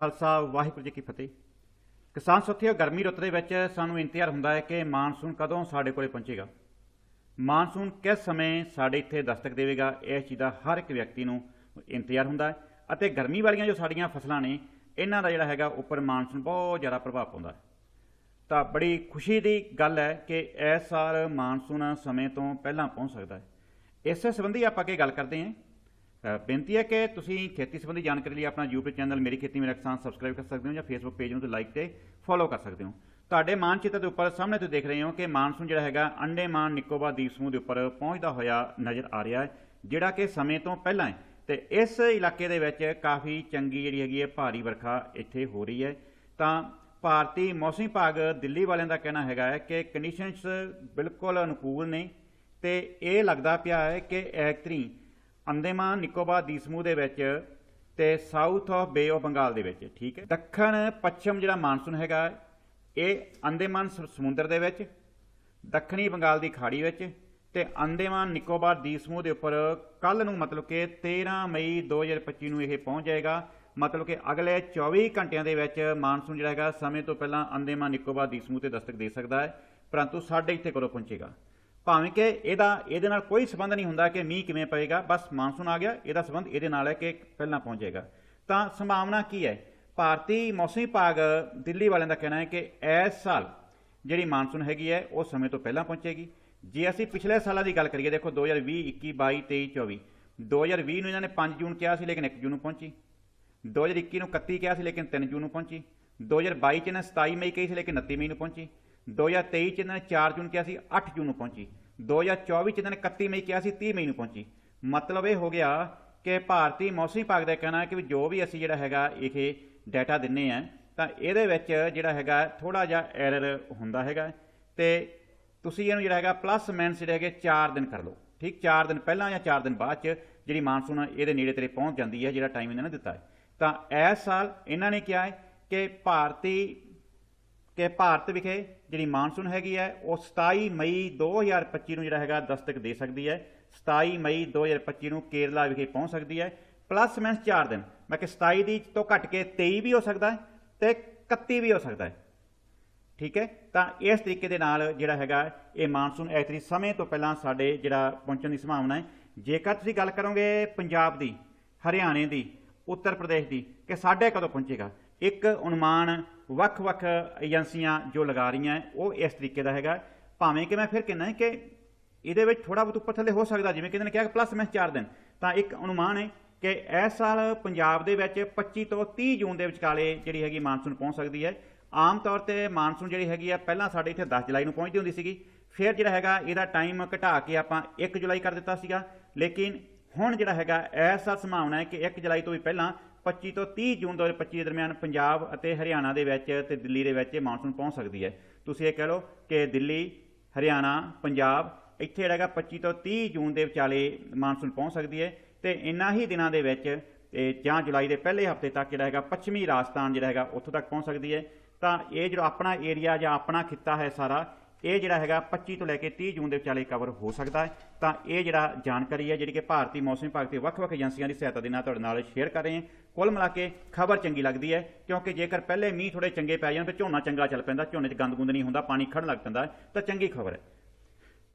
ਖਾਲਸਾ, ਵਾਹਿਗੁਰੂ ਜੀ ਕੀ ਫਤਿਹ। ਕਿਸਾਨ ਸਾਥੀਓ, ਗਰਮੀ ਰੁੱਤ ਦੇ ਵਿੱਚ ਸਾਨੂੰ ਇੰਤਜ਼ਾਰ ਹੁੰਦਾ ਹੈ ਕਿ ਮਾਨਸੂਨ ਕਦੋਂ ਸਾਡੇ ਕੋਲੇ ਪਹੁੰਚੇਗਾ। ਮਾਨਸੂਨ ਕਿਸ ਸਮੇਂ ਸਾਡੇ ਇੱਥੇ ਦਸਤਕ ਦੇਵੇਗਾ ਇਸ ਚੀਜ਼ ਦਾ ਹਰ ਇੱਕ ਵਿਅਕਤੀ ਨੂੰ ਇੰਤਜ਼ਾਰ ਹੁੰਦਾ ਹੈ ਅਤੇ ਗਰਮੀ ਵਾਲੀਆਂ ਜੋ ਸਾਡੀਆਂ ਫਸਲਾਂ ਨੇ, ਇਹਨਾਂ ਦਾ ਜਿਹੜਾ ਹੈਗਾ ਉੱਪਰ ਮਾਨਸੂਨ ਬਹੁਤ ਜ਼ਿਆਦਾ ਪ੍ਰਭਾਵ ਪਾਉਂਦਾ ਹੈ। ਤਾਂ ਬੜੀ ਖੁਸ਼ੀ ਦੀ ਗੱਲ ਹੈ ਕਿ ਇਸ ਸਾਲ ਮਾਨਸੂਨ ਸਮੇਂ ਤੋਂ ਪਹਿਲਾਂ ਪਹੁੰਚ ਸਕਦਾ ਹੈ। ਇਸੇ ਸੰਬੰਧੀ ਆਪਾਂ ਅੱਗੇ ਗੱਲ ਕਰਦੇ ਹਾਂ। ਬੇਨਤੀ ਹੈ ਕਿ ਤੁਸੀਂ ਖੇਤੀ ਸੰਬੰਧੀ ਜਾਣਕਾਰੀ ਲਈ ਆਪਣਾ YouTube ਚੈਨਲ ਮੇਰੀ ਖੇਤੀ ਮੇਰਾ ਕਿਸਾਨ ਸਬਸਕ੍ਰਾਈਬ ਕਰ ਸਕਦੇ ਹੋ ਜਾਂ Facebook ਪੇਜ ਨੂੰ ਤੇ ਲਾਈਕ ਤੇ ਫੋਲੋ ਕਰ ਸਕਦੇ ਹੋ। ਤੁਹਾਡੇ ਮਾਨਚਿੱਤਰ ਦੇ ਉੱਪਰ ਸਾਹਮਣੇ ਤੁਸੀਂ ਦੇਖ ਰਹੇ ਹੋ ਕਿ ਮਾਨਸੂਨ ਜਿਹੜਾ ਹੈਗਾ, ਅੰਡੇਮਾਨ ਨਿਕੋਬਾਰ ਦੀਪ ਸਮੂਹ ਦੇ ਉੱਪਰ ਪਹੁੰਚਦਾ ਹੋਇਆ ਨਜ਼ਰ ਆ ਰਿਹਾ ਹੈ, ਜਿਹੜਾ ਕਿ ਸਮੇਂ ਤੋਂ ਪਹਿਲਾਂ ਹੈ। ਤੇ ਇਸ ਇਲਾਕੇ ਦੇ ਵਿੱਚ ਕਾਫੀ ਚੰਗੀ ਜਿਹੜੀ ਹੈਗੀ ਹੈ, ਭਾਰੀ ਵਰਖਾ ਇੱਥੇ ਹੋ ਰਹੀ ਹੈ। ਤਾਂ ਭਾਰਤੀ ਮੌਸਮ ਵਿਭਾਗ ਦਿੱਲੀ ਵਾਲਿਆਂ ਦਾ ਕਹਿਣਾ ਹੈਗਾ ਹੈ ਕਿ ਕੰਡੀਸ਼ਨਸ ਬਿਲਕੁਲ ਅਨੁਕੂਲ ਨੇ ਤੇ ਇਹ ਲੱਗਦਾ ਪਿਆ ਹੈ ਕਿ ਐਕਤਰੀ ਅੰਡੇਮਾਨ ਨਿਕੋਬਾਰ ਦੀਪ ਸਮੂਹ ਦੇ ਵਿੱਚ ਤੇ south of Bay of Bengal ਦੇ ਵਿੱਚ, ਠੀਕ ਹੈ? ਦੱਖਣ ਪੱਛਮ ਜਿਹੜਾ ਮਾਨਸੂਨ ਹੈਗਾ, ਇਹ ਅੰਡੇਮਾਨ ਸ- ਸਮੁੰਦਰ ਦੇ ਵਿੱਚ, ਦੱਖਣੀ ਬੰਗਾਲ ਦੀ ਖਾੜੀ ਵਿੱਚ ਤੇ ਅੰਡੇਮਾਨ ਨਿਕੋਬਾਰ ਦੀਪ ਸਮੂਹ ਦੇ ਉੱਪਰ ਕੱਲ ਨੂੰ ਮਤਲਬ ਕਿ 13 ਮਈ 2025 ਨੂੰ ਇਹ ਪਹੁੰਚ ਜਾਏਗਾ। ਮਤਲਬ ਕਿ ਅਗਲੇ 24 ਘੰਟਿਆਂ ਦੇ ਵਿੱਚ ਮਾਨਸੂਨ ਜਿਹੜਾ ਹੈਗਾ, ਸਮੇਂ ਤੋਂ ਪਹਿਲਾਂ ਅੰਡੇਮਾਨ ਨਿਕੋਬਾਰ ਦੀਪ ਸਮੂਹ ਤੇ ਦਸਤਕ ਦੇ ਸਕਦਾ ਹੈ, ਪਰੰਤੂ ਸਾਡੇ ਇੱਥੇ ਕਦੋਂ ਪਹੁੰਚੇਗਾ। ਭਾਵੇਂ ਕਿ ਇਹਦਾ, ਇਹਦੇ ਨਾਲ ਕੋਈ ਸਬੰਧ ਨਹੀਂ ਹੁੰਦਾ ਕਿ ਮੀਂਹ ਕਿਵੇਂ ਪਏਗਾ ਬਸ ਮਾਨਸੂਨ ਆ ਗਿਆ, ਇਹਦਾ ਸਬੰਧ ਇਹਦੇ ਨਾਲ ਹੈ ਕਿ ਪਹਿਲਾਂ ਪਹੁੰਚੇਗਾ। ਤਾਂ ਸੰਭਾਵਨਾ ਕੀ ਹੈ? ਭਾਰਤੀ ਮੌਸਮੀ ਵਿਭਾਗ ਦਿੱਲੀ ਵਾਲਿਆਂ ਦਾ ਕਹਿਣਾ ਹੈ ਕਿ ਇਸ ਸਾਲ ਜਿਹੜੀ ਮਾਨਸੂਨ ਹੈਗੀ ਹੈ, ਉਹ ਸਮੇਂ ਤੋਂ ਪਹਿਲਾਂ ਪਹੁੰਚੇਗੀ। ਜੇ ਅਸੀਂ ਪਿਛਲੇ ਸਾਲਾਂ ਦੀ ਗੱਲ ਕਰੀਏ, ਦੇਖੋ 2020 21 22 23 24 2020 ਨੂੰ ਇਹਨਾਂ ਨੇ 5 ਜੂਨ ਕਿਹਾ ਸੀ, ਲੇਕਿਨ 1 ਜੂਨ ਨੂੰ ਪਹੁੰਚੀ। 2021 ਨੂੰ 31 ਕਿਹਾ ਸੀ, ਲੇਕਿਨ 3 ਜੂਨ ਨੂੰ ਪਹੁੰਚੀ। 2022 ਚ ਇਹਨਾਂ ਨੇ 27 ਮਈ ਕਹੀ ਸੀ, ਲੇਕਿਨ 29 ਮਈ ਨੂੰ ਪਹੁੰਚੀ। 2023 ਚ ਇਹਨਾਂ ਨੇ 4 ਜੂਨ ਕਿਹਾ ਸੀ 8 ਜੂਨ ਨੂੰ ਪਹੁੰਚੀ। 2024 ਚ ਇਹਨਾਂ ਨੇ 31 ਮਈ ਕਿਹਾ ਸੀ 30 ਮਈ ਨੂੰ ਪਹੁੰਚੀ। ਮਤਲਬ ਇਹ ਹੋ ਗਿਆ ਕਿ ਭਾਰਤੀ ਮੌਸਮੀ ਵਿਭਾਗ ਦਾ ਕਹਿਣਾ ਹੈ ਕਿ ਵੀ ਜੋ ਵੀ ਅਸੀਂ ਜਿਹੜਾ ਹੈਗਾ ਇਹ ਡਾਟਾ ਦਿੰਨੇ ਆ, ਤਾਂ ਇਹਦੇ ਵਿੱਚ ਜਿਹੜਾ ਹੈਗਾ ਥੋੜਾ ਜਿਹਾ ਐਰਰ ਹੁੰਦਾ ਹੈਗਾ। ਤੇ ਤੁਸੀਂ ਇਹਨੂੰ ਜਿਹੜਾ ਹੈਗਾ ਪਲੱਸ ਮਾਈਨਸ ਜਿਹੜੇ ਹੈਗੇ 4 ਦਿਨ ਕਰ ਲਓ। ਠੀਕ 4 ਦਿਨ ਪਹਿਲਾਂ ਜਾਂ 4 ਦਿਨ ਬਾਅਦ ਚ ਜਿਹੜੀ ਮਾਨਸੂਨ ਇਹਦੇ ਨੇੜੇ ਤੇੜੇ ਪਹੁੰਚ ਜਾਂਦੀ ਹੈ, ਜਿਹੜਾ ਟਾਈਮ ਇਹਨਾਂ ਨੇ ਦਿੱਤਾ ਹੈ। ਤਾਂ ਇਸ ਸਾਲ ਇਹਨਾਂ ਨੇ ਕਿਹਾ ਹੈ ਕਿ ਭਾਰਤੀ ਕਿ ਭਾਰਤ ਵਿਖੇ ਜਿਹੜੀ ਮਾਨਸੂਨ ਹੈਗੀ ਹੈ, ਉਹ 27 ਮਈ 2025 ਨੂੰ ਜਿਹੜਾ ਹੈਗਾ ਦਸਤਕ ਦੇ ਸਕਦੀ ਹੈ। 27 ਮਈ 2025 ਨੂੰ ਕੇਰਲਾ ਵਿਖੇ ਪਹੁੰਚ ਸਕਦੀ ਹੈ। ਪਲੱਸ ਮਾਈਨਸ 4 ਦਿਨ, ਮੈਂ ਕਿ 27 ਦੀ ਤੋਂ ਘਟ ਕੇ 23 ਵੀ ਹੋ ਸਕਦਾ ਹੈ ਤੇ 31 ਵੀ ਹੋ ਸਕਦਾ ਹੈ। ਠੀਕ ਹੈ? ਤਾਂ ਇਸ ਤਰੀਕੇ ਦੇ ਨਾਲ ਜਿਹੜਾ ਹੈਗਾ ਇਹ ਮਾਨਸੂਨ ਐਤਰੀ ਸਮੇਂ ਤੋਂ ਪਹਿਲਾਂ ਸਾਡੇ ਜਿਹੜਾ ਪਹੁੰਚਣ ਦੀ ਸੰਭਾਵਨਾ ਹੈ। ਜੇਕਰ ਤੁਸੀਂ ਗੱਲ ਕਰੋਗੇ ਪੰਜਾਬ ਦੀ, ਹਰਿਆਣੇ ਦੀ, ਉੱਤਰ ਪ੍ਰਦੇਸ਼ ਦੀ, ਕਿ ਸਾਡੇ ਕਦੋਂ ਪਹੁੰਚੇਗਾ? ਇੱਕ ਅਨੁਮਾਨ ਵੱਖ-ਵੱਖ ਏਜੰਸੀਆਂ ਜੋ ਲਗਾ ਰਹੀਆਂ ਉਹ ਇਸ ਤਰੀਕੇ ਦਾ ਹੈਗਾ। ਭਾਵੇਂ ਕਿ ਮੈਂ ਫਿਰ ਕਹਿੰਦਾ ਕਿ ਇਹਦੇ ਵਿੱਚ ਥੋੜਾ ਬਹੁਤ ਉੱਪਰ ਥੱਲੇ ਹੋ ਸਕਦਾ, ਜਿਵੇਂ ਕਿ ਇਹਨਾਂ ਨੇ ਕਿਹਾ ਪਲੱਸ ਮੈਂ 4 ਦਿਨ। ਤਾਂ ਇੱਕ ਅਨੁਮਾਨ ਹੈ ਕਿ ਇਸ ਸਾਲ ਪੰਜਾਬ ਦੇ ਵਿੱਚ 25 ਤੋਂ 30 ਜੂਨ ਦੇ ਵਿਚਕਾਲੇ ਜਿਹੜੀ ਹੈਗੀ ਮਾਨਸੂਨ ਪਹੁੰਚ ਸਕਦੀ ਹੈ। ਆਮ ਤੌਰ ਤੇ ਮਾਨਸੂਨ ਜਿਹੜੀ ਹੈਗੀ ਆ, ਪਹਿਲਾਂ ਸਾਡੇ ਇੱਥੇ 10 ਜੁਲਾਈ ਨੂੰ ਪਹੁੰਚਦੀ ਹੁੰਦੀ ਸੀਗੀ। ਫਿਰ ਜਿਹੜਾ ਹੈਗਾ, ਇਹਦਾ ਟਾਈਮ ਘਟਾ ਕੇ ਆਪਾਂ 1 ਜੁਲਾਈ ਕਰ ਦਿੱਤਾ ਸੀਗਾ। ਲੇਕਿਨ ਹੁਣ ਜਿਹੜਾ ਹੈਗਾ ਐਸਾ ਸੰਭਾਵਨਾ ਹੈ ਕਿ 1 ਜੁਲਾਈ ਤੋਂ ਵੀ ਪਹਿਲਾਂ 25 ਤੋਂ 30 ਜੂਨ 2025 ਦੇ ਦਰਮਿਆਨ ਪੰਜਾਬ ਅਤੇ ਹਰਿਆਣਾ ਦੇ ਵਿੱਚ ਤੇ ਦਿੱਲੀ ਦੇ ਵਿੱਚ ਇਹ ਮਾਨਸੂਨ ਪਹੁੰਚ ਸਕਦੀ ਹੈ। ਤੁਸੀਂ ਇਹ ਕਹਿ ਲਓ ਕਿ ਦਿੱਲੀ, ਹਰਿਆਣਾ, ਪੰਜਾਬ ਇੱਥੇ ਜਿਹੜਾ ਹੈਗਾ 25 ਤੋਂ 30 ਜੂਨ ਦੇ ਵਿਚਾਲੇ ਮਾਨਸੂਨ ਪਹੁੰਚ ਸਕਦੀ ਹੈ ਤੇ ਇਨ੍ਹਾਂ ਹੀ ਦਿਨਾਂ ਦੇ ਵਿੱਚ ਇਹ ਜਾਂ ਜੁਲਾਈ ਦੇ ਪਹਿਲੇ ਹਫ਼ਤੇ ਤੱਕ ਜਿਹੜਾ ਹੈਗਾ ਪੱਛਮੀ ਰਾਜਸਥਾਨ ਜਿਹੜਾ ਹੈਗਾ ਉੱਥੋਂ ਤੱਕ ਪਹੁੰਚ ਸਕਦੀ ਹੈ। ਤਾਂ ਇਹ ਜਿਹੜਾ ਆਪਣਾ ਏਰੀਆ ਜਾਂ ਆਪਣਾ ਖਿੱਤਾ ਹੈ ਸਾਰਾ ਇਹ ਜਿਹੜਾ ਹੈਗਾ 25 ਤੋਂ ਲੈ ਕੇ 30 ਜੂਨ ਦੇ ਵਿਚਾਲੇ ਕਵਰ ਹੋ ਸਕਦਾ ਹੈ। ਤਾਂ ਇਹ ਜਿਹੜਾ ਜਾਣਕਾਰੀ ਹੈ, ਜਿਹੜੀ ਕਿ ਭਾਰਤੀ ਮੌਸਮ ਵਿਭਾਗ ਤੇ ਵੱਖ-ਵੱਖ ਏਜੰਸੀਆਂ ਦੀ ਸਹਾਇਤਾ ਦੇ ਨਾਲ ਤੁਹਾਡੇ ਨਾਲ ਸ਼ੇਅਰ ਕਰ ਰਹੇ ਹਾਂ। ਕੁੱਲ ਮਿਲਾ ਕੇ ਖਬਰ ਚੰਗੀ ਲੱਗਦੀ ਹੈ, ਕਿਉਂਕਿ ਜੇਕਰ ਪਹਿਲੇ ਮੀਂਹ ਥੋੜੇ ਚੰਗੇ ਪੈ ਜਾਣ ਤੇ ਝੋਨਾ ਚੰਗਾ ਚੱਲ ਪੈਂਦਾ, ਝੋਨੇ 'ਚ ਗੰਦ ਗੁੰਦ ਨਹੀਂ ਹੁੰਦਾ, ਪਾਣੀ ਖੜਨ ਲੱਗ ਪੈਂਦਾ ਤਾਂ ਚੰਗੀ ਖਬਰ ਹੈ।